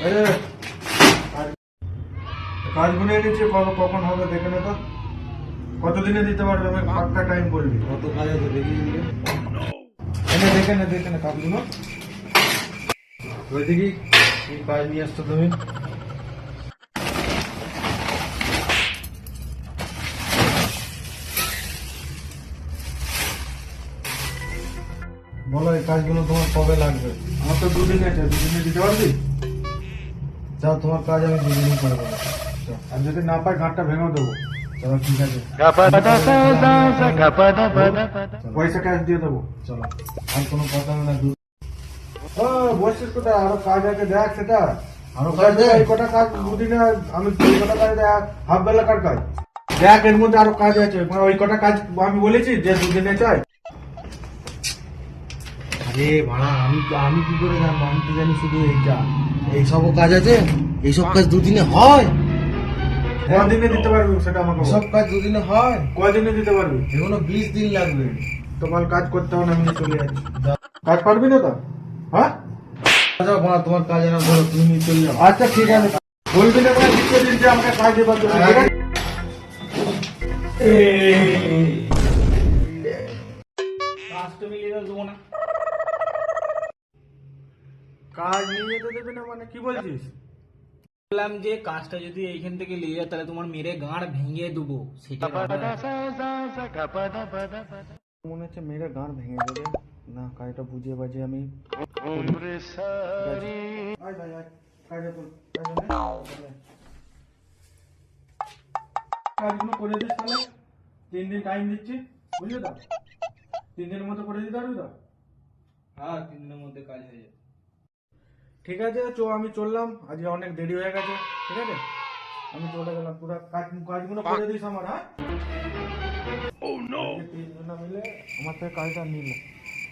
এই যে, কাজ- কাজ গুনে নিচ্ছে কখন হবে দেখে নে তো। কতদিনে দিতে পারবে? আমি পাক্কা টাইম বলবি। কত কাজ আছে দেখি এনে দেখে নে দেখে নে কাজগুলো। ওই দেখি কি কাজ নিয়ে আসছো তুমি? বলো এই কাজগুলো তোমার কবে লাগবে? আমার তো দুদিন আছে দুদিনে দিতে পারবি? যাও তোমার কাজ আমি দুদিনই করব যাও। আর যদি না পাই ঘাটটা ভেঙে দেবো। চলো ঠিক আছে। পয়সা ক্যাশ দিয়ে দেবো। চলো। আর কোনো কথা না ও বলছিস কোথায়? আরও কাজ আছে দেখ সেটা। আরও কাজ দেখ কটা কাজ দুদিনে আমি কটা কাজ দেখ হাফ বেলা কার কাজ? দেখ এর মধ্যে আরও কাজ আছে। মানে ওই কটা কাজ আমি বলেছি যে দুদিনে চাই। আরে ভাড়া আমি তো আমি কি করে জানব? আমি তো জানি শুধু এইটা। এইসবও কাজ আছে? এইসব কাজ দুদিনে হয়? কদিনে দিতে পারবি সেটা আমাকে সব কাজ দুদিনে হয়? কদিনে দিতে পারবি? এগুলো বিশ দিন লাগবে। তোমার কাজ করতে হবে না আমি চলে যাচ্ছি। কাজ পারবি না তো? হ্যাঁ? যাও ভাড়া তোমার কাজ এনে বলো তুমি চলে যাও। আচ্ছা ঠিক আছে। বলবি না দ্বিতীয় দিন যে আমাকে কাজ দেবার জন্য ঠিক আছে? কাজ নিয়ে যেতে দেবে না মানে? কি বলছিস? বললাম যে কাজটা যদি এইখান থেকে নিয়ে যায় তাহলে তোমার মেরে গাঁড় ভেঙে দেবো। সেটা মনে হচ্ছে মেয়েরা গান ভেঙে দেবে। না কাজটা বুঝিয়ে বাজিয়ে আমি আয় ভাই, আয়। কাজে তোল, কাজগুলো করে দিস তাহলে। তিন দিন টাইম দিচ্ছি বুঝলি তো? তিন দিনের মধ্যে করে দিতে পারবি তো? হ্যাঁ তিন দিনের মধ্যে কাজ হয়ে যাবে। ঠিক আছে চো আমি চললাম। আজকে অনেক দেরি হয়ে গেছে ঠিক আছে? আমি চলে গেলাম পুরো কাজ কাজগুলো করে দিস আমার হ্যাঁ? তিনজনে মিলে আমার থেকে কাজটা নিল।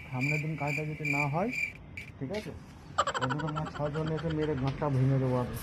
সামনের দিন কাজটা যদি না হয় ঠিক আছে? ওদের আমার ছজন এসে মেরে ঘাটটা ভেঙে দেবো আমি